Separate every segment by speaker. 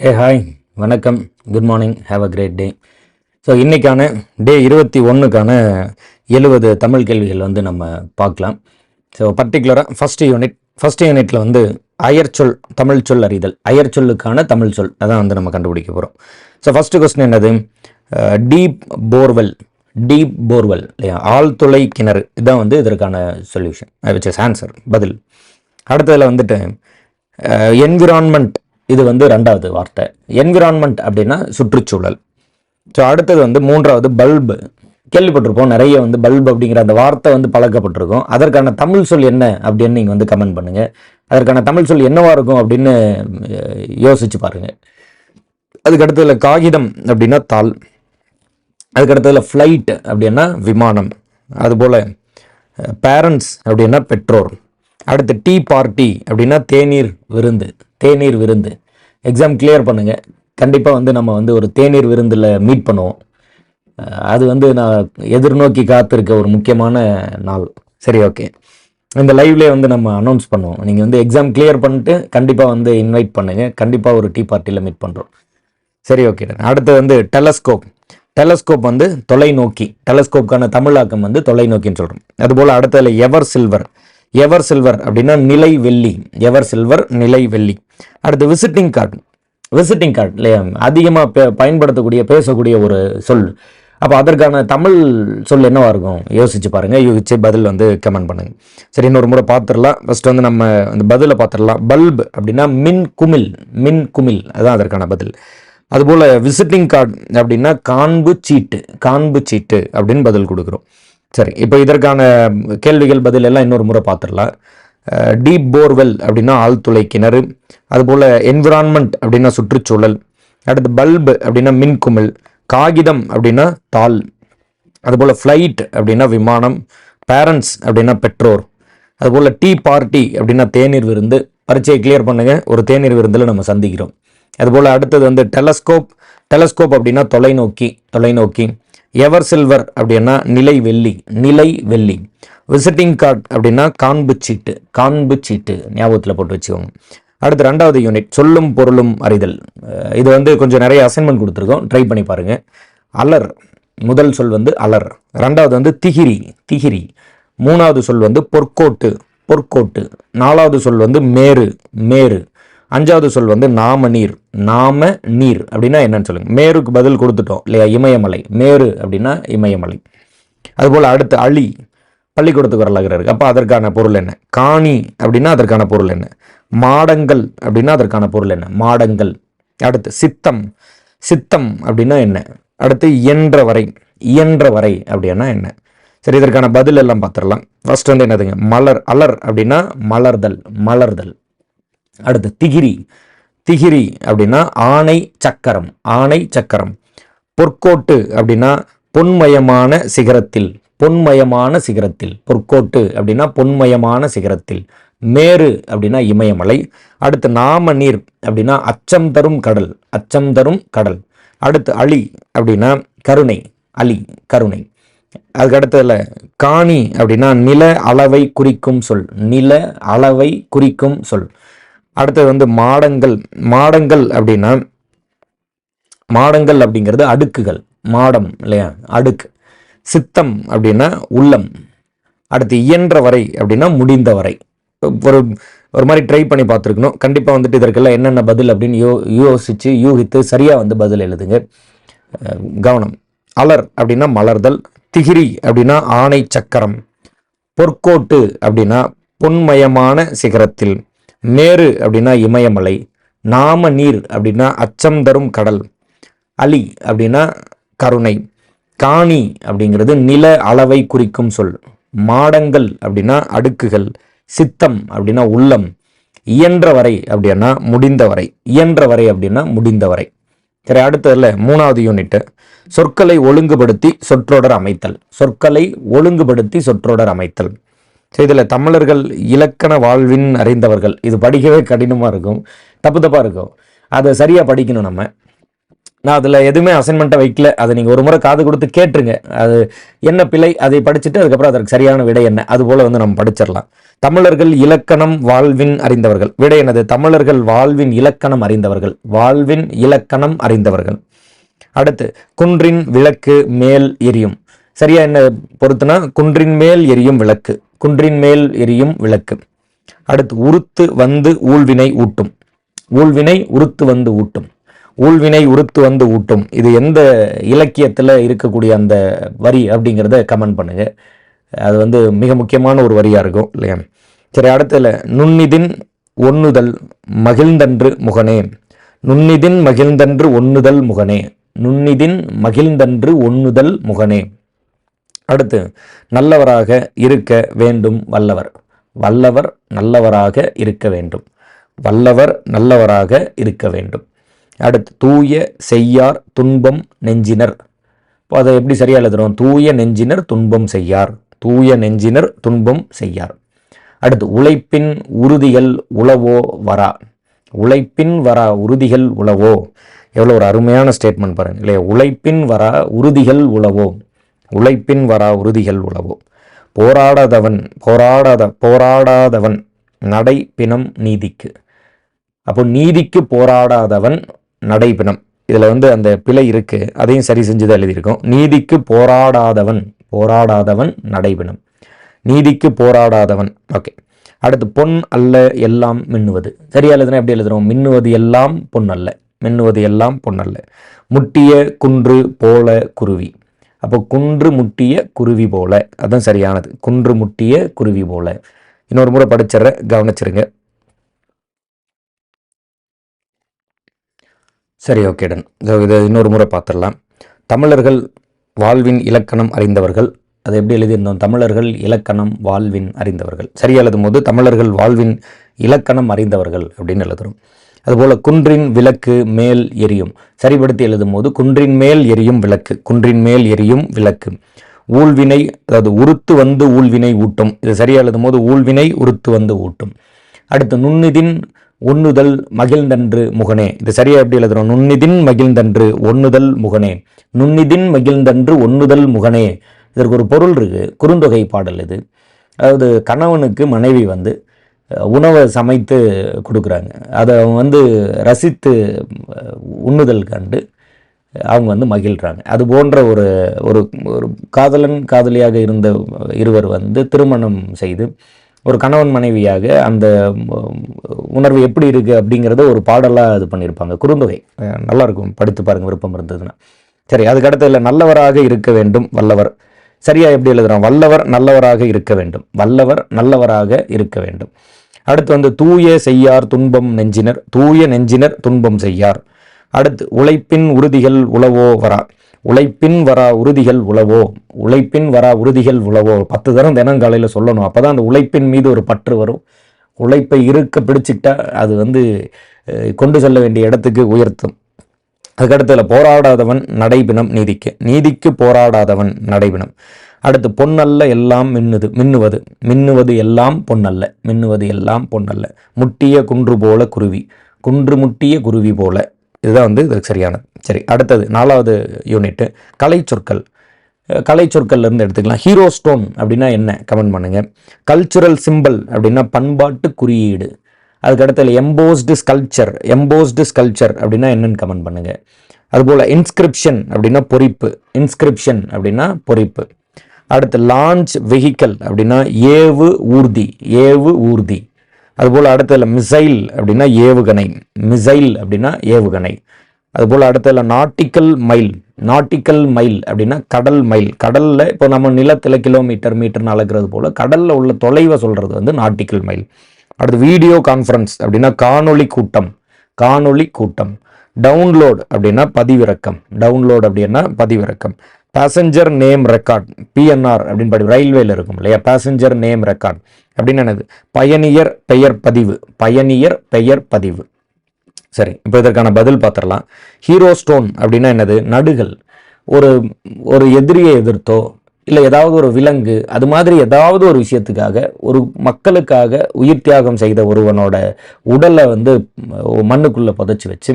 Speaker 1: ஏ hi வணக்கம். Good morning have a great day so இன்றைக்கான day இருபத்தி ஒன்றுக்கான எழுபது தமிழ் கேள்விகள் வந்து நம்ம பார்க்கலாம். ஸோ பர்டிகுலராக ஃபஸ்ட் யூனிட் ஃபஸ்ட் யூனிட்டில் வந்து அயர்ச்சொல் தமிழ் சொல் அறிதல். அயர்ச்சொல்லுக்கான தமிழ் சொல். அதான் வந்து நம்ம கண்டுபிடிக்க போகிறோம் ஸோ ஃபஸ்ட்டு கொஸ்டின் என்னது? டீப் போர்வெல் டீப் போர்வெல் இல்லையா? ஆழ்துளை கிணறு. இதுதான் வந்து இதற்கான சொல்யூஷன் விச் இஸ் ஆன்சர் பதில். அடுத்ததில் வந்துட்டு uh, என்விரான்மெண்ட் இது வந்து ரெண்டாவது வார்த்தை. என்விரான்மெண்ட் அப்படின்னா சுற்றுச்சூழல். ஸோ அடுத்தது வந்து மூன்றாவது பல்பு கேள்விப்பட்டிருப்போம் நிறைய வந்து பல்ப் அப்படிங்கிற அந்த வார்த்தை வந்து பழக்கப்பட்டிருக்கும். அதற்கான தமிழ் சொல் என்ன அப்படின்னு நீங்கள் வந்து கமெண்ட் பண்ணுங்கள் அதற்கான தமிழ் சொல் என்னவா இருக்கும் அப்படின்னு யோசிச்சு பாருங்கள் அதுக்கு அடுத்ததுல காகிதம் அப்படின்னா தாள். அதுக்கு ஃப்ளைட் அப்படின்னா விமானம். அதுபோல் பேரண்ட்ஸ் அப்படின்னா பெற்றோர் அடுத்து டீ பார்ட்டி அப்படின்னா தேநீர் விருந்து தேநீர் விருந்து. எக்ஸாம் கிளியர் பண்ணுங்கள் கண்டிப்பாக வந்து நம்ம வந்து ஒரு தேநீர் விருந்தில் மீட் பண்ணுவோம். அது வந்து நான் எதிர்நோக்கி காத்திருக்க ஒரு முக்கியமான நாள். சரி ஓகே இந்த லைவ்லேயே வந்து நம்ம அனௌன்ஸ் பண்ணுவோம். நீங்கள் வந்து எக்ஸாம் கிளியர் பண்ணிட்டு கண்டிப்பாக வந்து இன்வைட் பண்ணுங்கள் கண்டிப்பாக ஒரு டீ பார்ட்டியில் மீட் பண்ணுறோம் சரி ஓகே அடுத்து வந்து டெலஸ்கோப் டெலஸ்கோப் வந்து தொலைநோக்கி. டெலஸ்கோப்கான தமிழாக்கம் வந்து தொலைநோக்கின்னு சொல்கிறோம் அதுபோல் அடுத்ததுல எவர் சில்வர். எவர் சில்வர் அப்படின்னா நிலை வெள்ளி. எவர் சில்வர் நிலை வெள்ளி. அடுத்து விசிட்டிங் கார்டு விசிட்டிங் கார்டு இல்லையா? அதிகமாக பயன்படுத்தக்கூடிய பேசக்கூடிய ஒரு சொல். அப்போ அதற்கான தமிழ் சொல் என்னவா இருக்கும்? யோசிச்சு பாருங்க. யோசிச்சு பதில் வந்து கமெண்ட் பண்ணுங்க. சரி இன்னொரு முறை பார்த்துடலாம். ஃபர்ஸ்ட் வந்து நம்ம அந்த பதிலை பார்த்துடலாம். பல்ப் அப்படின்னா மின் குமிழ். மின் குமிழ். அதுதான் அதற்கான பதில். அதுபோல் விசிட்டிங் கார்டு அப்படின்னா காண்பு சீட்டு. காண்பு சீட்டு அப்படின்னு பதில் கொடுக்குறோம். சரி இப்போ இதற்கான கேள்விகள் பதில் எல்லாம் இன்னொரு முறை பார்த்துடலாம். டீப் போர்வெல் அப்படின்னா ஆழ்துளை கிணறு அதுபோல் என்விரான்மெண்ட் அப்படின்னா சுற்றுச்சூழல் அடுத்து பல்பு அப்படின்னா மின்குமிழ் காகிதம் அப்படின்னா தாள் அதுபோல் ஃப்ளைட் அப்படின்னா விமானம் பேரண்ட்ஸ் அப்படின்னா பெற்றோர் அதுபோல் டீ பார்ட்டி அப்படின்னா தேநீர் விருந்து. பரீட்சையை கிளியர் பண்ணுங்கள் ஒரு தேநீர் விருந்தில் நம்ம சந்திக்கிறோம். அதுபோல் அடுத்தது வந்து டெலஸ்கோப் டெலஸ்கோப் அப்படின்னா தொலைநோக்கி தொலைநோக்கி. எவர் சில்வர் அப்படின்னா நிலை வெள்ளி நிலை வெள்ளி. விசிட்டிங் கார்டு அப்படின்னா காண்பு சீட்டு காண்பு சீட்டு ஞாபகத்தில் போட்டு வச்சுக்கோங்க. அடுத்து ரெண்டாவது யூனிட் சொல்லும் பொருளும் அறிதல். இது வந்து கொஞ்சம் நிறைய அசைன்மெண்ட் கொடுத்துருக்கோம். ட்ரை பண்ணி பாருங்கள் அலர் முதல் சொல் வந்து அலர். ரெண்டாவது வந்து திகிரி திகிரி. மூணாவது சொல் வந்து பொற்கோட்டு பொற்கோட்டு. நாலாவது சொல் வந்து மேரு மேரு. அஞ்சாவது சொல் வந்து நாம நீர். நாம நீர் அப்படின்னா என்னன்னு சொல்லுங்க. மேருக்கு பதில் கொடுத்துட்டோம் இல்லையா? இமயமலை. மேரு அப்படின்னா இமயமலை. அதுபோல் அடுத்து அழி. பள்ளிக்கூடத்துக்கு வரலாகிற இருக்கு. அப்போ அதற்கான பொருள் என்ன? காணி அப்படின்னா அதற்கான பொருள் என்ன? மாடங்கள் அப்படின்னா அதற்கான பொருள் என்ன? மாடங்கள். அடுத்து சித்தம். சித்தம் அப்படின்னா என்ன? அடுத்து இயன்ற வரை. இயன்ற வரை அப்படின்னா என்ன? சரி இதற்கான பதில் எல்லாம் பார்த்துடலாம். ஃபர்ஸ்ட் வந்து என்னதுங்க? மலர். அலர் அப்படின்னா மலர்தல். மலர்தல். அடுத்து திகிரி. திகிரி அப்படின்னா ஆணை சக்கரம். ஆணை சக்கரம். பொற்கோட்டு அப்படின்னா பொன்மயமான சிகரத்தில். பொன்மயமான சிகரத்தில். பொற்கோட்டு அப்படின்னா பொன்மயமான சிகரத்தில். மேரு அப்படின்னா இமயமலை. அடுத்து நாம நீர் அப்படின்னா அச்சம் தரும் கடல். அச்சம் தரும் கடல். அடுத்து அழி அப்படின்னா கருணை. அலி கருணை. அதுக்கு அடுத்ததுல காணி அப்படின்னா நில அளவை குறிக்கும் சொல். நில அளவை குறிக்கும் சொல். அடுத்தது வந்து மாடங்கள் மாடங்கள் அப்படின்னா மாடங்கள் அப்படிங்கிறது அடுக்குகள் மாடம் இல்லையா? அடுக்கு. சித்தம் அப்படின்னா உள்ளம். அடுத்து இயன்ற வரை அப்படின்னா முடிந்த வரை. ஒரு ஒரு மாதிரி ட்ரை பண்ணி பார்த்துருக்கணும். கண்டிப்பாக வந்துட்டு இதற்கெல்லாம் என்னென்ன பதில் அப்படின்னு யோ யோசித்து யூகித்து சரியாக வந்து பதில் எழுதுங்க. கவனம். அலர் அப்படின்னா மலர்தல். திகிரி அப்படின்னா ஆணை சக்கரம். பொற்கோட்டு அப்படின்னா பொன்மயமான சிகரத்தில். மேரு அப்படின்னா இமயமலை நாம நீர் அப்படின்னா அச்சம் தரும் கடல் அலி அப்படின்னா கருணை காணி அப்படிங்கிறது நில அளவை குறிக்கும் சொல் மாடங்கள் அப்படின்னா அடுக்குகள் சித்தம் அப்படின்னா உள்ளம் இயன்ற வரை அப்படின்னா முடிந்த வரை இயன்ற வரை அப்படின்னா முடிந்த வரை சரி அடுத்ததில் மூணாவது யூனிட்டு சொற்களை ஒழுங்குபடுத்தி சொற்றொடர் அமைத்தல் சொற்களை ஒழுங்குபடுத்தி சொற்றொடர் அமைத்தல். இதில் தமிழர்கள் இலக்கண வாழ்வின் அறிந்தவர்கள். இது படிக்கவே கடினமாக இருக்கும் தப்பு தப்பாக இருக்கும். அதை சரியாக படிக்கணும் நம்ம. நான் அதில் எதுவுமே அசைன்மெண்ட்டை வைக்கல. அதை நீங்கள் ஒரு முறை காது கொடுத்து கேட்டுருங்க. அது என்ன பிழை? அதை படிச்சுட்டு அதுக்கப்புறம் அதற்கு சரியான விடை என்ன? அது போல் வந்து நம்ம படிச்சிடலாம். தமிழர்கள் இலக்கணம் வாழ்வின் அறிந்தவர்கள். விடை என்னது? தமிழர்கள் வாழ்வின் இலக்கணம் அறிந்தவர்கள். வாழ்வின் இலக்கணம் அறிந்தவர்கள். அடுத்து குன்றின் விளக்கு மேல் எரியும். சரியா என்ன பொறுத்துனா குன்றின் மேல் எரியும் விளக்கு. குன்றின் மேல் எரியும் விளக்கு. அடுத்து உருத்து வந்து ஊழ்வினை ஊட்டும். ஊழ்வினை உருத்து வந்து ஊட்டும். ஊழ்வினை உருத்து வந்து ஊட்டும். இது எந்த இலக்கியத்தில் இருக்கக்கூடிய அந்த வரி அப்படிங்கிறத கமெண்ட் பண்ணுங்க. அது வந்து மிக முக்கியமான ஒரு வரியாக இருக்கும் இல்லையா? சரி அடுத்ததுல நுண்ணிதின் ஒன்னுதல் மகிழ்ந்தன்று முகனே. நுண்ணிதின் மகிழ்ந்தன்று ஒன்னுதல் முகனே. நுண்ணிதின் மகிழ்ந்தன்று ஒன்னுதல் முகனே. அடுத்து நல்லவராக இருக்க வேண்டும் வல்லவர். வல்லவர் நல்லவராக இருக்க வேண்டும். வல்லவர் நல்லவராக இருக்க வேண்டும். அடுத்து தூய செய்யார் துன்பம் நெஞ்சினர். இப்போ அதை எப்படி சரியாக எழுதுறோம்? தூய நெஞ்சினர் துன்பம் செய்யார். தூய நெஞ்சினர் துன்பம் செய்யார். அடுத்து உழைப்பின் உறுதிகள் உளவோ வரா? உழைப்பின் வரா உறுதிகள் உளவோ? எவ்வளோ ஒரு அருமையான ஸ்டேட்மெண்ட் பாருங்க இல்லையா? உழைப்பின் வரா உறுதிகள் உளவோ? உழைப்பின் வரா உறுதிகள் உளவோ போராடாதவன் போராடாத போராடாதவன் நடை பிணம் நீதிக்கு. அப்போ நீதிக்கு போராடாதவன் நடைபிணம் இதில் வந்து அந்த பிழை இருக்குது அதையும் சரி செஞ்சு தான் எழுதியிருக்கோம். நீதிக்கு போராடாதவன் போராடாதவன் நடைபிணம் நீதிக்கு போராடாதவன் ஓகே. அடுத்து பொன் அல்ல எல்லாம் மின்னுவது. சரியா எழுதுனா எப்படி எழுதுறோம்? மின்னுவது எல்லாம் பொன் அல்ல மின்னுவது எல்லாம் பொன் அல்ல. முட்டிய குன்று போல குருவி. அப்போ குன்று முட்டிய குருவி போல. அதுதான் சரியானது. குன்று முட்டிய குருவி போல. இன்னொரு முறை படிச்சிடுற கவனிச்சிருங்க. சரி ஓகே டன் இதை இன்னொரு முறை பார்த்துடலாம். தமிழர்கள் வாழ்வின் இலக்கணம் அறிந்தவர்கள். அதை எப்படி எழுதியிருந்தோம்? தமிழர்கள் இலக்கணம் வாழ்வின் அறிந்தவர்கள். சரியா எழுதும் போது தமிழர்கள் வாழ்வின் இலக்கணம் அறிந்தவர்கள் அப்படின்னு எழுதுறோம். அதுபோல் குன்றின் விளக்கு மேல் எரியும். சரிபடுத்தி எழுதும் போது குன்றின் மேல் எரியும் விளக்கு குன்றின் மேல் எரியும் விளக்கு. ஊழ்வினை அதாவது உருத்து வந்து ஊழ்வினை ஊட்டும். இது சரியாக எழுதும் போது ஊழ்வினை உருத்து வந்து ஊட்டும். அடுத்து நுண்ணிதின் ஒன்னுதல் மகிழ்ந்தன்று முகனே. இது சரியாக எப்படி எழுதுறோம்? நுண்ணிதின் மகிழ்ந்தன்று ஒன்னுதல் முகனே. நுண்ணிதின் மகிழ்ந்தன்று ஒன்னுதல் முகனே. இதற்கு ஒரு பொருள் இருக்கு. குறுந்தொகை பாடல் இது. அதாவது கணவனுக்கு மனைவி வந்து உணவை சமைத்து கொடுக்குறாங்க. அதை அவங்க வந்து ரசித்து உண்ணுதல் கண்டு அவங்க வந்து மகிழ்கிறாங்க அது போன்ற ஒரு ஒரு ஒரு காதலன் காதலியாக இருந்த இருவர் வந்து திருமணம் செய்து ஒரு கணவன் மனைவியாக அந்த உணர்வு எப்படி இருக்குது அப்படிங்கிறத ஒரு பாடலாக இது பண்ணியிருப்பாங்க. குறுந்தொகை. நல்லாயிருக்கும் நல்லா இருக்கும். படித்து பாருங்கள் விருப்பம் இருந்ததுன்னா. சரி அதுக்கு இல்லை நல்லவராக இருக்க வேண்டும் வல்லவர். சரியா எப்படி எழுதுறோம்? வல்லவர் நல்லவராக இருக்க வேண்டும். வல்லவர் நல்லவராக இருக்க வேண்டும். அடுத்து வந்து தூய செய்யார் துன்பம் நெஞ்சினர். தூய நெஞ்சினர் துன்பம் செய்யார். அடுத்து உழைப்பின் உறுதிகள் உளவோ வரா. உழைப்பின் வரா உறுதிகள் உளவோ. உழைப்பின் வரா உறுதிகள் உளவோ. பத்து தரம் தினம் காலையில் சொல்லணும். அப்பதான் அந்த உழைப்பின் மீது ஒரு பற்று வரும். உழைப்பை இருக்க பிடிச்சிட்டா அது வந்து கொண்டு செல்ல வேண்டிய இடத்துக்கு உயர்த்தும். அதுக்கடுத்ததில் போராடாதவன் நடைபினம் நீதிக்கு நீதிக்கு போராடாதவன் நடைபினம் அடுத்து பொன்னல்ல எல்லாம் மின்னுது மின்னுவது மின்னுவது எல்லாம் பொன்னல்ல மின்னுவது எல்லாம் பொன்னல்ல. முட்டிய குன்று போல குருவி குன்று முட்டிய குருவி போல. இதுதான் வந்து இதுக்கு சரியானது சரி அடுத்தது நாலாவது யூனிட்டு கலை சொற்கள். கலை சொற்கள்லேருந்து எடுத்துக்கலாம். ஹீரோ ஸ்டோன் அப்படின்னா என்ன? கமெண்ட் பண்ணுங்கள் கல்ச்சுரல் சிம்பல் அப்படின்னா பண்பாட்டு குறியீடு. அதுக்கு அடுத்தது எம்போஸ்டு ஸ்கல்ச்சர் எம்போஸ்டு ஸ்கல்ச்சர் அப்படின்னா என்னன்னு கமெண்ட் பண்ணுங்கள் அதுபோல் இன்ஸ்கிரிப்ஷன் அப்படின்னா பொறிப்பு இன்ஸ்கிரிப்ஷன் அப்படின்னா பொறிப்பு. அடுத்து லான்ச் வெஹிக்கல் அப்படின்னா ஏவு ஊர்தி ஏவு ஊர்தி. அதுபோல் அடுத்ததுல மிசைல் அப்படின்னா ஏவுகணை மிசைல் அப்படின்னா ஏவுகணை. அதுபோல் அடுத்ததுல நாட்டிக்கல் மைல் நாட்டிக்கல் மைல் அப்படின்னா கடல் மைல் கடலில் இப்போ நம்ம நிலத்தில் கிலோமீட்டர் மீட்டர்னு அளக்கிறது போல் கடலில் உள்ள தொலைவை சொல்கிறது வந்து நாட்டிக்கல் மைல் அடுத்து வீடியோ கான்ஃபரன்ஸ் அப்படின்னா காணொளி கூட்டம். காணொளி கூட்டம். டவுன்லோட் அப்படின்னா பதிவிறக்கம். டவுன்லோட் அப்படின்னா பதிவிறக்கம். பேசஞ்சர் நேம் ரெக்கார்ட் பிஎன்ஆர் அப்படின்னு படி ரயில்வேல இருக்கும் இல்லையா? பேசஞ்சர் நேம் ரெக்கார்ட் அப்படின்னு என்னது? பயணியர் பெயர் பதிவு. பயணியர் பெயர் பதிவு. சரி இப்போ இதற்கான பதில் பார்த்துடலாம். ஹீரோ ஸ்டோன் அப்படின்னா என்னது? நடுகள் ஒரு ஒரு எதிரியை எதிர்த்தோ இல்லை ஏதாவது ஒரு விலங்கு அது மாதிரி ஏதாவது ஒரு விஷயத்துக்காக ஒரு மக்களுக்காக உயிர் தியாகம் செய்த ஒருவனோட உடலை வந்து மண்ணுக்குள்ளே புதைச்சி வச்சு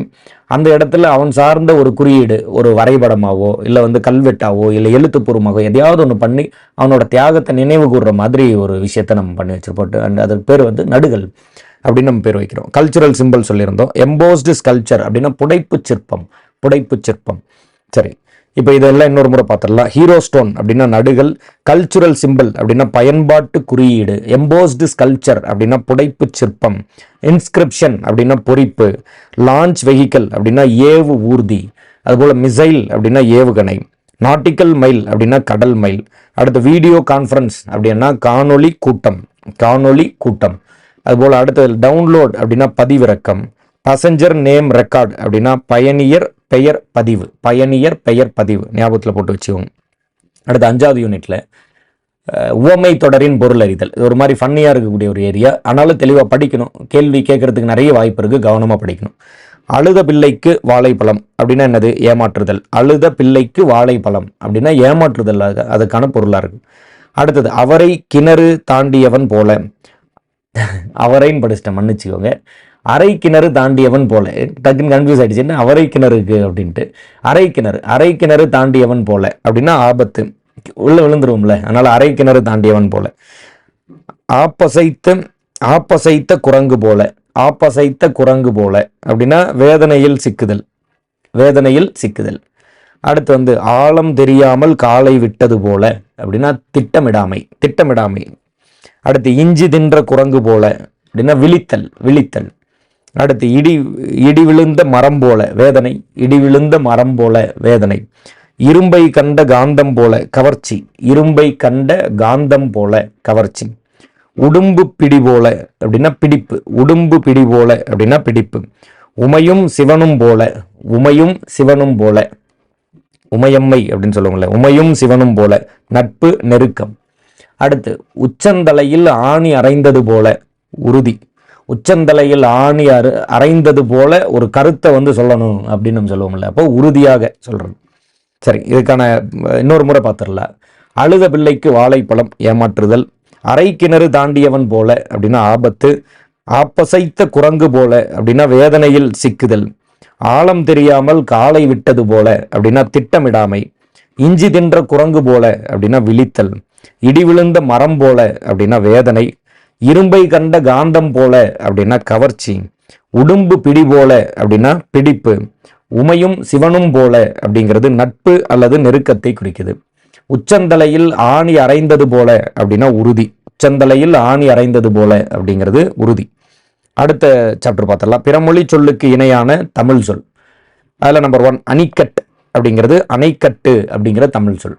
Speaker 1: அந்த இடத்துல அவன் சார்ந்த ஒரு குறியீடு ஒரு வரைபடமாவோ இல்லை வந்து கல்வெட்டாவோ இல்லை எழுத்துப்பூர்வமாகவோ எதையாவது ஒன்று பண்ணி அவனோட தியாகத்தை நினைவு கூடுற மாதிரி ஒரு விஷயத்தை நம்ம பண்ணி வச்சுருப்போம். அண்ட் அதுக்கு பேர் வந்து நடுகள் அப்படின்னு நம்ம பேர் வைக்கிறோம். கல்ச்சுரல் சிம்பிள் சொல்லியிருந்தோம். எம்போஸ்டு ஸ்கல்ச்சர் அப்படின்னா புடைப்பு சிற்பம் புடைப்பு சிற்பம். சரி. இப்போ இதெல்லாம் இன்னொரு முறை பார்த்துடலாம். ஹீரோ ஸ்டோன் அப்படின்னா நடுகள் கல்ச்சுரல் சிம்பிள் அப்படின்னா பயன்பாட்டு குறியீடு எம்போஸ்டு ஸ்கல்ச்சர் அப்படின்னா புடைப்பு சிற்பம் இன்ஸ்கிரிப்ஷன் அப்படின்னா பொறிப்பு லான்ச் வெஹிக்கல் அப்படின்னா ஏவு ஊர்தி அதுபோல் மிசைல் அப்படின்னா ஏவுகணை நாட்டிக்கல் மைல் அப்படின்னா கடல் மைல் அடுத்து வீடியோ கான்ஃபரன்ஸ் அப்படின்னா காணொளி கூட்டம் காணொளி கூட்டம் அதுபோல் அடுத்தது டவுன்லோட் அப்படின்னா பதிவிறக்கம் பசஞ்சர் நேம் ரெக்கார்ட் அப்படின்னா பயணியர் பெயர் பதிவு. பயணியர் பெயர் பதிவு. ஞாபகத்தில் போட்டு வச்சுக்கோங்க. அடுத்து அஞ்சாவது யூனிட்ல உவமை தொடரின் பொருள் அறிதல். இது ஒரு மாதிரி ஃபன்னியாக இருக்கக்கூடிய ஒரு ஏரியா ஆனாலும் தெளிவாக படிக்கணும். கேள்வி கேட்கறதுக்கு நிறைய வாய்ப்பு இருக்குது கவனமாக படிக்கணும். அழுத பிள்ளைக்கு வாழைப்பழம் அப்படின்னா என்னது? ஏமாற்றுதல். அழுத பிள்ளைக்கு வாழைப்பழம் அப்படின்னா ஏமாற்றுதல். அதுக்கான பொருளாக இருக்கும். அடுத்தது அவரை கிணறு தாண்டியவன் போல. அவரைன்னு படிச்சிட்டேன் மன்னிச்சுக்கோங்க அரை கிணறு தாண்டியவன் போல. டக்குன்னு கன்ஃபியூஸ் ஆயிடுச்சு. அரை கிணறுக்கு அப்படின்ட்டு. அரை கிணறு. அரை கிணறு தாண்டியவன் போல. அப்படின்னா ஆபத்து. உள்ள விழுந்துருவோம்ல. அதனால அரை கிணறு தாண்டியவன் போல. ஆப்பசைத்த ஆப்பசைத்த குரங்கு போல. ஆப்பசைத்த குரங்கு போல. அப்படின்னா வேதனையில் சிக்குதல். வேதனையில் சிக்குதல். அடுத்து வந்து ஆழம் தெரியாமல் காலை விட்டது போல. அப்படின்னா திட்டமிடாமை. திட்டமிடாமை. அடுத்து இஞ்சி தின்ற குரங்கு போல அப்படின்னா விழித்தல் விழித்தல். அடுத்து இடி இடி விழுந்த மரம் போல வேதனை. இடி விழுந்த மரம் போல வேதனை. இரும்பை கண்ட காந்தம் போல கவர்ச்சி. இரும்பை கண்ட காந்தம் போல கவர்ச்சி. உடும்பு பிடி போல அப்படின்னா பிடிப்பு. உடும்பு பிடி போல அப்படின்னா பிடிப்பு. உமையும் சிவனும் போல உமையும் சிவனும் போல. உமையம்மை அப்படின்னு சொல்லுவாங்கல்ல உமையும் சிவனும் போல. நட்பு நெருக்கம். அடுத்து உச்சந்தலையில் ஆணி அரைந்தது போல உறுதி. உச்சந்தலையில் ஆணி அரு அரைந்தது போல ஒரு கருத்தை வந்து சொல்லணும் அப்படின்னு நம்ம சொல்லுவோம்ல. அப்போ உறுதியாக சொல்கிறது சரி இதுக்கான இன்னொரு முறை பார்த்துடல அழுத பிள்ளைக்கு வாழைப்பழம் ஏமாற்றுதல். அரை கிணறு தாண்டியவன் போல அப்படின்னா ஆபத்து. ஆப்பசைத்த குரங்கு போல அப்படின்னா வேதனையில் சிக்குதல். ஆழம் தெரியாமல் காலை விட்டது போல அப்படின்னா திட்டமிடாமை. இஞ்சி தின்ற குரங்கு போல அப்படின்னா விழித்தல். இடி விழுந்த மரம் போல அப்படின்னா வேதனை இரும்பை கண்ட காந்தம் போல அப்படின்னா கவர்ச்சி உடும்பு பிடி போல அப்படின்னா பிடிப்பு உமையும் சிவனும் போல அப்படிங்கிறது நட்பு அல்லது நெருக்கத்தை குறிக்குது. உச்சந்தலையில் ஆணி அரைந்தது போல அப்படின்னா உறுதி உச்சந்தலையில் ஆணி அரைந்தது போல அப்படிங்கிறது உறுதி. அடுத்த சாப்டர் பார்த்தலாம் பிறமொழி சொல்லுக்கு இணையான தமிழ் சொல். அதில் நம்பர் ஒன் அணிக்கட் அப்படிங்கிறது அணைக்கட்டு அப்படிங்கிற தமிழ் சொல்.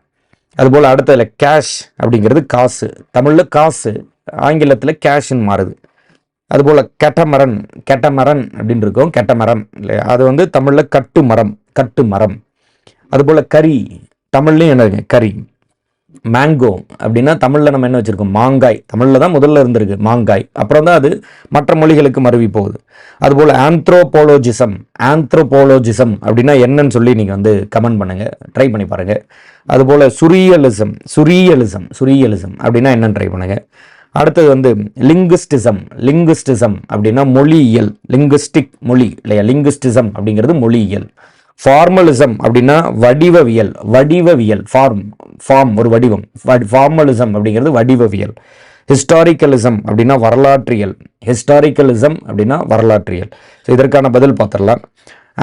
Speaker 1: அதுபோல் அடுத்ததுல கேஷ் அப்படிங்கிறது காசு. தமிழில் காசு ஆங்கிலத்தில் கேஷ்ன்னு மாறுது. அதுபோல் கெட்டமரன் கெட்டமரன் அப்படின்னு இருக்கும். கெட்டமரம் இல்லையா? அது வந்து தமிழில் கட்டு மரம் கட்டு மரம் அதுபோல் கறி தமிழ்லையும் என்ன கறி. மேங்கோ அப்படின்னா தமிழில் நம்ம என்ன வச்சுருக்கோம்? மாங்காய். தமிழில் தான் முதல்ல இருந்திருக்கு மாங்காய். அப்புறம் தான் அது மற்ற மொழிகளுக்கு மருவி போகுது. அதுபோல் ஆந்த்ரோபோலோஜிசம் ஆந்த்ரோபோலோஜிசம் அப்படின்னா என்னன்னு சொல்லி நீங்கள் வந்து கமெண்ட் பண்ணுங்கள் ட்ரை பண்ணி பாருங்கள் அதுபோல் சுரியலிசம் சுரியலிசம் சுரியலிசம் அப்படின்னா என்னன்னு ட்ரை பண்ணுங்கள் அடுத்தது வந்து லிங்குஸ்டிசம் லிங்குஸ்டிசம் அப்படின்னா மொழியியல் லிங்குஸ்டிக் மொழி இல்லையா? லிங்குஸ்டிசம் அப்படிங்கிறது மொழியியல். ஃபார்மலிசம் அப்படின்னா வடிவவியல் வடிவவியல் ஃபார்ம் ஃபார்ம் ஒரு வடிவம். ஃபார்மலிசம் அப்படிங்கிறது வடிவவியல். ஹிஸ்டாரிக்கலிசம் அப்படின்னா வரலாற்றியல். ஹிஸ்டாரிக்கலிசம் அப்படின்னா வரலாற்றியல். ஸோ இதற்கான பதில் பார்த்துடலாம்.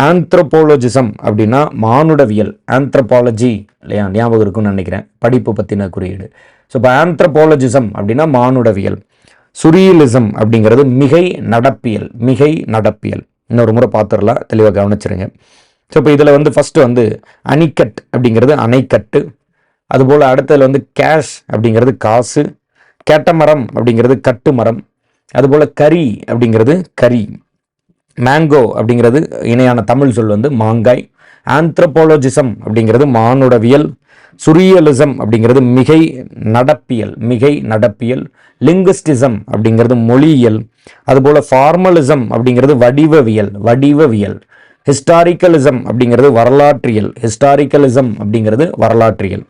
Speaker 1: ஆந்த்ரோபோலஜிசம் அப்படின்னா மானுடவியல். ஆந்த்ரோபாலஜி இல்லையா? ஞாபகம் இருக்கும்னு நினைக்கிறேன். படிப்பு பற்றின குறியீடு. ஸோ இப்போ ஆந்த்ரபாலஜிசம் அப்படின்னா மானுடவியல். சுரியலிசம் அப்படிங்கிறது மிகை நடப்பியல் மிகை நடப்பியல். இன்னொரு முறை பார்த்துடலாம். தெளிவாக கவனிச்சிருங்க. ஸோ இப்போ இதில் வந்து ஃபஸ்ட்டு வந்து அணிக்கட் அப்படிங்கிறது அணைக்கட்டு. அதுபோல் அடுத்ததில் வந்து கேஷ் அப்படிங்கிறது காசு. கேட்டமரம் அப்படிங்கிறது கட்டு மரம். அதுபோல் கறி அப்படிங்கிறது கரி மேங்கோ அப்படிங்கிறது இணையான தமிழ் சொல் வந்து மாங்காய். ஆந்த்ரோபோலோஜிசம் அப்படிங்கிறது மானுடவியல். சுரியலிசம் அப்படிங்கிறது மிகை நடப்பியல் மிகை நடப்பியல். லிங்குஸ்டிசம் அப்படிங்கிறது மொழியியல். அதுபோல் ஃபார்மலிசம் அப்படிங்கிறது வடிவவியல் வடிவவியல். ஹிஸ்டாரிக்கலிசம் அப்படிங்கிறது வரலாற்றியல். ஹிஸ்டாரிக்கலிசம் அப்படிங்கிறது வரலாற்றியல்.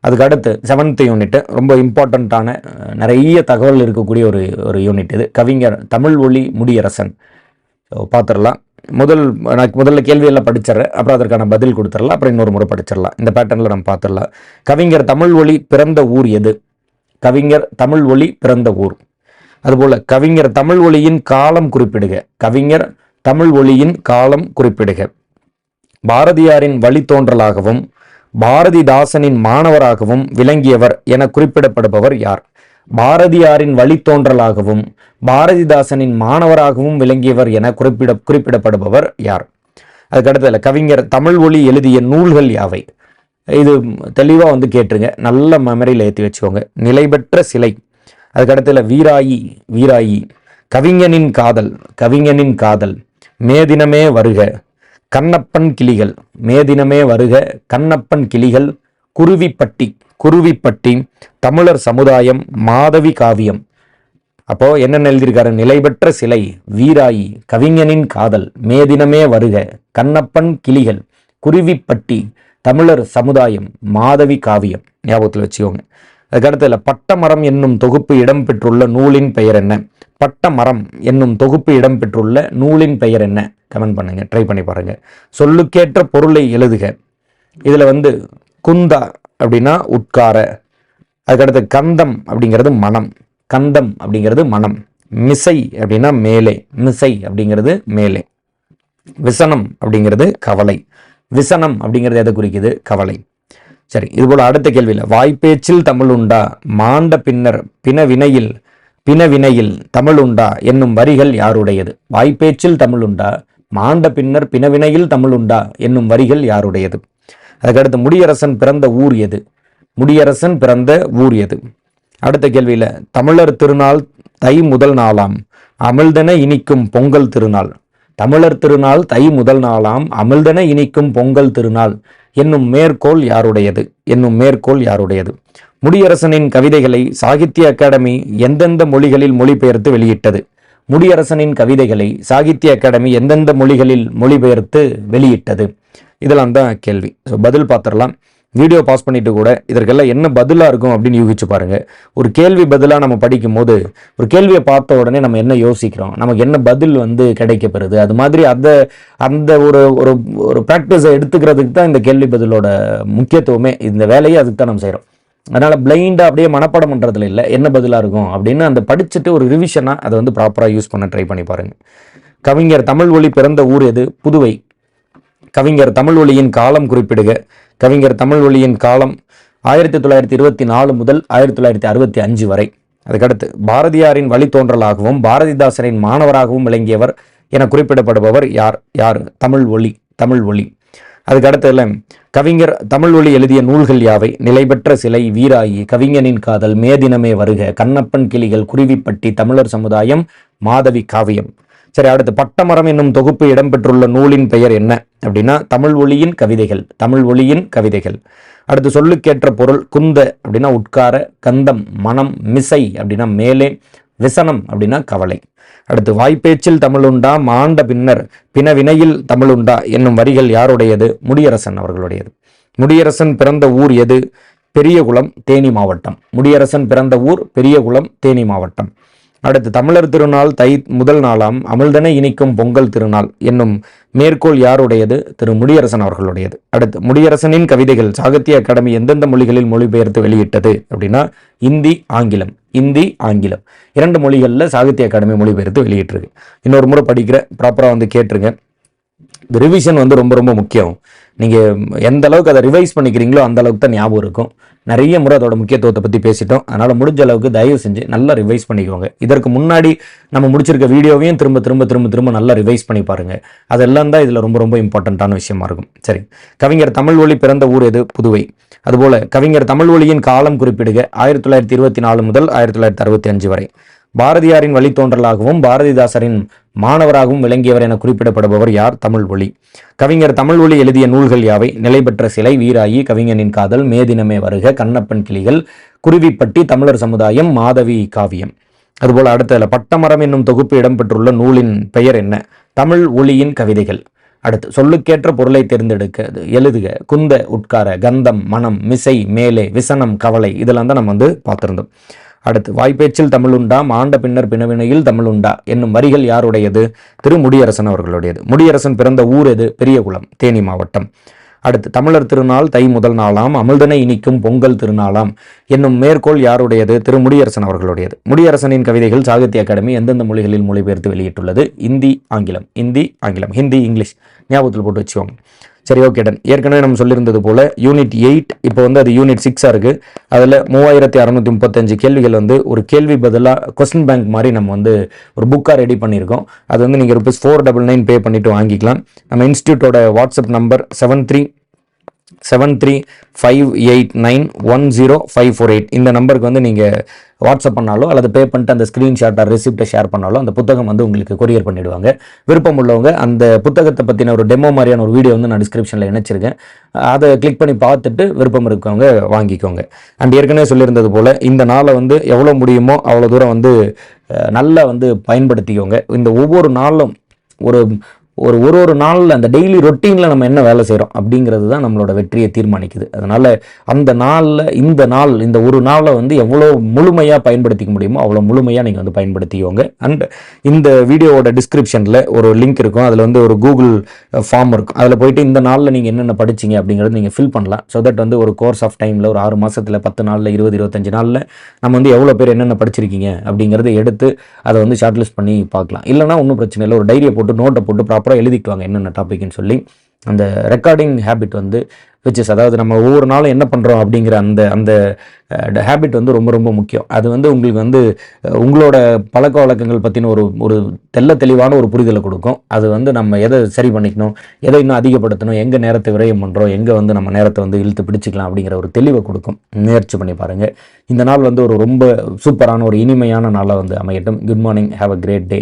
Speaker 1: அதுக்கு அடுத்து செவன்த் யூனிட் ரொம்ப இம்பார்ட்டண்ட்டான நிறைய தகவல் இருக்கக்கூடிய ஒரு ஒரு யூனிட் இது. கவிஞர் தமிழ் ஒளி முடியரசன். பார்த்துடலாம். முதல் நான் முதல்ல கேள்வியெல்லாம் படிச்சிடறேன். அப்புறம் அதற்கான பதில் கொடுத்துடலாம். அப்புறம் இன்னொரு முறை படிச்சிடலாம். இந்த பேட்டர்னில் நம்ம பார்த்துடலாம். கவிஞர் தமிழ் ஒளி பிறந்த ஊர் எது? கவிஞர் தமிழ் ஒளி பிறந்த ஊர். அதுபோல் கவிஞர் தமிழ் ஒளியின் காலம் குறிப்பிடுக. கவிஞர் தமிழ் ஒளியின் காலம் குறிப்பிடுக. பாரதியாரின் வழித்தோன்றலாகவும் பாரதிதாசனின் மாணவராகவும் விளங்கியவர் என குறிப்பிடப்படுபவர் யார்? பாரதியாரின் வழித்தோன்றலாகவும் பாரதிதாசனின் மாணவராகவும் விளங்கியவர் என குறிப்பிட குறிப்பிடப்படுபவர் யார்? அதுக்கடுத்ததில் கவிஞர் தமிழ் ஒளி எழுதிய நூல்கள் யாவை? இது தெளிவாக வந்து கேட்டுருங்க. நல்ல மெமரியில் ஏற்றி வச்சுக்கோங்க. நிலைபெற்ற சிலை. அதுக்கடுத்ததில் வீராயி வீராயி. கவிஞனின் காதல் கவிஞனின் காதல். மேதினமே வருக. கண்ணப்பன் கிளிகள். மேதினமே வருக. கண்ணப்பன் கிளிகள். குருவிப்பட்டி குருவிப்பட்டி தமிழர் சமுதாயம் மாதவி காவியம். அப்போ என்னென்ன எழுதியிருக்காரு? நிலைபெற்ற சிலை வீராயி கவிஞனின் காதல். மேதினமே வருக. கண்ணப்பன் கிளிகள். குருவிப்பட்டி தமிழர் சமுதாயம் மாதவி காவியம். ஞாபகத்தில் வச்சுக்கோங்க. அதுக்கடுத்ததில் பட்டமரம் என்னும் தொகுப்பு இடம்பெற்றுள்ள நூலின் பெயர் என்ன? பட்டமரம் என்னும் தொகுப்பு இடம்பெற்றுள்ள நூலின் பெயர் என்ன? கமெண்ட் பண்ணுங்க ட்ரை பண்ணி பாருங்க. சொல்லுக்கேற்ற பொருளை எழுதுக. இதில் வந்து குந்தா அப்படின்னா உட்கார அதுக்கடுத்து கந்தம் அப்படிங்கிறது மனம் கந்தம் அப்படிங்கிறது மனம் மிசை அப்படின்னா மேலே மிசை அப்படிங்கிறது மேலே விசனம் அப்படிங்கிறது கவலை விசனம் அப்படிங்கிறது எதை குறிக்குது? கவலை. சரி இதுபோல் அடுத்த கேள்வியில் வாய்ப்பேச்சில் தமிழ் உண்டா? மாண்ட பின்னர் பிணவினையில் பிணவினையில் தமிழ் உண்டா என்னும் வரிகள் யாருடையது? வாய்ப்பேச்சில் தமிழ் உண்டா மாண்ட பின்னர் பிணவினையில் தமிழ் உண்டா என்னும் வரிகள் யாருடையது? அதுக்கடுத்து முடியரசன் பிறந்த ஊர் எது? முடியரசன் பிறந்த ஊர் எது? அடுத்த கேள்வியில தமிழர் திருநாள் தை முதல் நாளாம் அமிழ்தென இனிக்கும் பொங்கல் திருநாள். தமிழர் திருநாள் தை முதல் நாளாம் அமிழ்தென இனிக்கும் பொங்கல் திருநாள் என்னும் மேற்கோள் யாருடையது? என்னும் மேற்கோள் யாருடையது? முடியரசனின் கவிதைகளை சாகித்ய அகாடமி எந்தெந்த மொழிகளில் மொழிபெயர்த்து வெளியிட்டது? முடியரசனின் கவிதைகளை சாகித்ய அகாடமி எந்தெந்த மொழிகளில் மொழிபெயர்த்து வெளியிட்டது? இதெல்லாம் தான் கேள்வி. ஸோ பதில் பார்த்துடலாம். வீடியோ பாஸ் பண்ணிட்டு கூட இதற்கெல்லாம் என்ன பதிலாக இருக்கும் அப்படின்னு யூகிச்சு பாருங்க. ஒரு கேள்வி பதிலாக நம்ம படிக்கும் போது ஒரு கேள்வியை பார்த்த உடனே நம்ம என்ன யோசிக்கிறோம்? நமக்கு என்ன பதில் வந்து கிடைக்கப்பெறுது? அது மாதிரி அந்த அந்த ஒரு ஒரு ஒரு ப்ராக்டிஸை எடுத்துக்கிறதுக்கு தான் இந்த கேள்வி பதிலோட முக்கியத்துவமே. இந்த வேலையை அதுக்கு தான் நம்ம செய்கிறோம் அதனால் பிளைண்டாக அப்படியே மனப்பாடம் பண்ணுறதுல இல்லை. என்ன பதிலாக இருக்கும் அப்படின்னு அந்த படிச்சுட்டு ஒரு ரிவிஷனாக அதை வந்து ப்ராப்பராக யூஸ் பண்ண ட்ரை பண்ணி பாருங்கள் கவிஞர் தமிழ் ஒளி பிறந்த ஊர் எது? புதுவை. கவிஞர் தமிழ் ஒளியின் காலம் குறிப்பிடுக. கவிஞர் தமிழ் ஒளியின் காலம் ஆயிரத்தி தொள்ளாயிரத்தி இருபத்தி நாலு முதல் ஆயிரத்தி தொள்ளாயிரத்தி அறுபத்தி அஞ்சு வரை. அதுக்கடுத்து பாரதியாரின் வழித்தோன்றலாகவும் பாரதிதாசனின் மாணவராகவும் விளங்கியவர் என குறிப்பிடப்படுபவர் யார்? யார்? தமிழ் ஒளி தமிழ் ஒளி. அதுக்கடுத்ததுல கவிஞர் தமிழ் ஒளி எழுதிய நூல்கள் யாவை? நிலைபெற்ற சிலை வீராயி கவிஞனின் காதல் மேதினமே வருக கண்ணப்பன் கிளிகள் குருவிப்பட்டி தமிழர் சமுதாயம் மாதவி காவியம். சரி அடுத்து பட்டமரம் என்னும் தொகுப்பு இடம்பெற்றுள்ள நூலின் பெயர் என்ன? அப்படின்னா தமிழ் ஒளியின் கவிதைகள் தமிழ் ஒளியின் கவிதைகள். அடுத்து சொல்லுக்கேற்ற பொருள் குந்த அப்படின்னா உட்கார கந்தம் மனம் மிசை அப்படின்னா மேலே விசனம் அப்படின்னா கவலை. அடுத்து வாய்ப்பேச்சில் தமிழுண்டா? மாண்ட பின்னர் பிணவினையில் தமிழுண்டா? என்னும் வரிகள் யாருடையது? முடியரசன் அவர்களுடையது. முடியரசன் பிறந்த ஊர் எது? பெரியகுளம் தேனி மாவட்டம். முடியரசன் பிறந்த ஊர் பெரியகுளம் தேனி மாவட்டம். அடுத்து தமிழர் திருநாள் தை முதல் நாளாம் அமிழ்தனை இனிக்கும் பொங்கல் திருநாள் என்னும் மேற்கோள் யாருடையது? திரு. முடியரசன் அவர்களுடையது. அடுத்து முடியரசனின் கவிதைகள் சாகித்ய அகாடமி எந்தெந்த மொழிகளில் மொழிபெயர்த்து வெளியிட்டது? அப்படின்னா இந்தி ஆங்கிலம். இந்தி ஆங்கிலம். இரண்டு மொழிகளில் சாகித்ய அகாடமி மொழிபெயர்த்து வெளியிட்டிருக்கு. இன்னொரு முறை படிக்கிற ப்ராப்பராக வந்து கேட்டிருங்க இந்த ரிவிஷன் வந்து ரொம்ப ரொம்ப முக்கியம். நீங்கள் எந்த அளவுக்கு அதை ரிவைஸ் பண்ணிக்கிறீங்களோ அந்த அளவுக்கு தான் ஞாபகம் இருக்கும். நிறைய முறை அதோட முக்கியத்துவத்தை பற்றி பேசிட்டோம். அதனால் முடிஞ்ச அளவுக்கு தயவு செஞ்சு நல்லா ரிவைஸ் பண்ணிக்கோங்க. இதற்கு முன்னாடி நம்ம முடிச்சிருக்க வீடியோவையும் திரும்ப திரும்ப திரும்ப திரும்ப நல்லா ரிவைஸ் பண்ணி பாருங்கள் அதெல்லாம் தான் இதில் ரொம்ப ரொம்ப இம்பார்ட்டண்ட்டான விஷயமா இருக்கும். சரி. கவிஞர் தமிழ் ஒளி பிறந்த ஊர் எது? புதுவை. அதுபோல் கவிஞர் தமிழ் ஒளியின் காலம் குறிப்பிடுக. ஆயிரத்தி தொள்ளாயிரத்தி இருபத்தி நாலு முதல் ஆயிரத்தி தொள்ளாயிரத்தி அறுபத்தி அஞ்சு வரை. பாரதியாரின் வழித்தோன்றலாகவும் பாரதிதாசரின் மாணவராகவும் விளங்கியவர் என குறிப்பிடப்படுபவர் யார்? தமிழ் ஒளி. கவிஞர் தமிழ் ஒளி எழுதிய நூல்கள் யாவை? நிலைபெற்ற சிலை வீராயி கவிஞனின் காதல் மேதினமே வருக கண்ணப்பன் கிளிகள் குருவிப்பட்டி தமிழர் சமுதாயம் மாதவி காவியம். அதுபோல் அடுத்ததுல பட்டமரம் என்னும் தொகுப்பு இடம்பெற்றுள்ள நூலின் பெயர் என்ன? தமிழ் ஒளியின் கவிதைகள். அடுத்து சொல்லுக்கேற்ற பொருளை தேர்ந்தெடுக்க அது எழுதுக குந்த உட்கார கந்தம் மனம் மிசை மேலே விசனம் கவலை இதெல்லாம் தான் நம்ம வந்து பார்த்துருந்தோம். அடுத்து வாய்ப்பேச்சில் தமிழ் உண்டாம் மாண்ட பின்னர் பிணவினையில் தமிழ் உண்டா என்னும் வரிகள் யாருடையது? திரு. முடியரசன் அவர்களுடையது. முடியரசன் பிறந்த ஊர் எது? பெரியகுளம் தேனி மாவட்டம். அடுத்து தமிழர் திருநாள் தை முதல் நாளாம் அமிழ்தனை இனிக்கும் பொங்கல் திருநாளாம் என்னும் மேற்கோள் யாருடையது? திரு. முடியரசன் அவர்களுடையது. முடியரசனின் கவிதைகள் சாகித்ய அகாடமி எந்தெந்த மொழிகளில் மொழிபெயர்த்து வெளியிட்டுள்ளது? இந்தி ஆங்கிலம். இந்தி ஆங்கிலம். ஹிந்தி இங்கிலீஷ். ஞாபகத்தில் போட்டு வச்சுக்கோங்க. சரி ஓகே டன் ஏற்கனவே நம்ம சொல்லியிருந்தது போல யூனிட் எயிட் இப்போ வந்து அது யூனிட் சிக்ஸாக இருக்குது அதில் மூவாயிரத்தி அறநூற்றி முப்பத்தஞ்சு கேள்விகள் வந்து ஒரு கேள்வி பதிலாக கொஸ்டின் பேங்க் மாதிரி நம்ம வந்து ஒரு புக்காக ரெடி பண்ணியிருக்கோம். அது வந்து நீங்கள் rupees four double nine pay பண்ணிவிட்டு வாங்கிக்கலாம். நம்ம இன்ஸ்டியூட்டோட WhatsApp number seven three seven three five eight nine one zero five four eight இந்த நம்பருக்கு வந்து நீங்கள் வாட்ஸ்அப் பண்ணாலோ அல்லது பே பண்ணிட்டு அந்த ஸ்க்ரீன்ஷாட்டை ரெசிப்டை ஷேர் பண்ணாலோ அந்த புத்தகம் வந்து உங்களுக்கு கொரியர் பண்ணிவிடுவாங்க விருப்பம் உள்ளவங்க அந்த புத்தகத்தை பற்றின ஒரு டெமோ மாதிரியான ஒரு வீடியோ வந்து நான் டிஸ்கிரிப்ஷனில் இணைச்சிருக்கேன். அதை கிளிக் பண்ணி பார்த்துட்டு விருப்பம் இருக்கவங்க வாங்கிக்கோங்க. அண்ட் ஏற்கனவே சொல்லியிருந்தது போல் இந்த நாளை வந்து எவ்வளோ முடியுமோ அவ்வளோ தூரம் வந்து நல்லா வந்து பயன்படுத்திக்கோங்க. இந்த ஒவ்வொரு நாளும் ஒரு ஒரு ஒரு ஒரு நாளில் அந்த டெய்லி ரொட்டீனில் நம்ம என்ன வேலை செய்கிறோம் அப்படிங்கிறது தான் நம்மளோட வெற்றியை தீர்மானிக்குது. அதனால் அந்த நாளில் இந்த நாள் இந்த ஒரு நாளை வந்து எவ்வளோ முழுமையாக பயன்படுத்திக்க முடியுமோ அவ்வளோ முழுமையாக நீங்கள் வந்து பயன்படுத்திக்கோங்க. அண்ட் இந்த வீடியோவோட டிஸ்கிரிப்ஷனில் ஒரு லிங்க் இருக்கும். அதில் வந்து ஒரு கூகுள் ஃபார்ம் இருக்கும். அதில் போயிட்டு இந்த நாளில் நீங்கள் என்னென்ன படிச்சீங்க அப்படிங்கிறது நீங்கள் ஃபில் பண்ணலாம். ஸோ தட் வந்து ஒரு கோர்ஸ் ஆஃப் டைமில் ஒரு ஆறு மாதத்தில் பத்து நாளில் இருபது இருபத்தஞ்சு நாளில் நம்ம வந்து எவ்வளோ பேர் என்னென்ன படிச்சிருக்கீங்க அப்படிங்கிறத எடுத்து அதை வந்து ஷார்ட்லிஸ்ட் பண்ணி பார்க்கலாம். இல்லைனா ஒன்றும் பிரச்சனை இல்லை. ஒரு டைரியை போட்டு நோட்டை போட்டு ப்ராப்பராக எழுதிக்குவாங்க என்னென்ன டாபிக்னு சொல்லி. அந்த ரெக்கார்டிங் ஹேபிட் வந்து விச்சஸ் அதாவது நம்ம ஒவ்வொரு நாளும் என்ன பண்ணுறோம் அப்படிங்கிற அந்த அந்த ஹேபிட் வந்து ரொம்ப ரொம்ப முக்கியம். அது வந்து உங்களுக்கு வந்து உங்களோட பழக்க வழக்கங்கள் பற்றின ஒரு ஒரு தெல்ல தெளிவான ஒரு புரிதலை கொடுக்கும். அது வந்து நம்ம எதை சரி பண்ணிக்கணும் எதை இன்னும் அதிகப்படுத்தணும் எங்கே நேரத்தை விரயம் பண்ணுறோம் எங்கே வந்து நம்ம நேரத்தை வந்து இழுத்து பிடிச்சிக்கலாம் அப்படிங்கிற ஒரு தெளிவை கொடுக்கும். முயற்சி பண்ணி பாருங்கள் இந்த நாள் வந்து ஒரு ரொம்ப சூப்பரான ஒரு இனிமையான நாளாக வந்து அமையட்டும். Good morning have a great day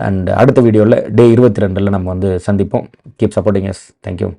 Speaker 1: and அடுத்த வீடியோவில் டே இருபத்தி ரெண்டில் நம்ம வந்து சந்திப்போம். Keep supporting yes thank you